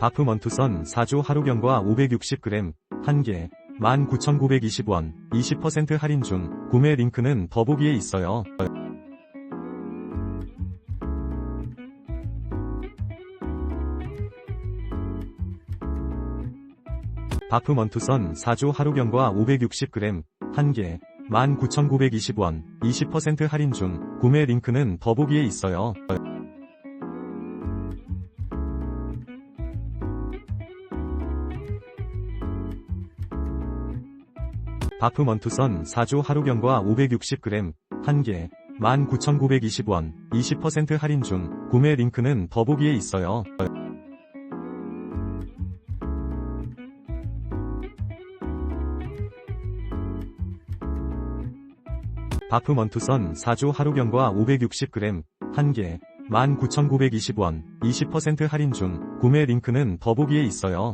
바프먼투선 4조 하루경과 560g 1개 19,920원 20% 할인 중 구매 링크는 더보기에 있어요. 바프먼투선 4조 하루경과 560g 1개 19,920원 20% 할인 중 구매 링크는 더보기에 있어요. 바프먼투선 4조 하루경과 560g 1개 19,920원 20% 할인 중 구매 링크는 더보기에 있어요. 바프먼투선 4조 하루경과 560g 1개 19,920원 20% 할인 중 구매 링크는 더보기에 있어요.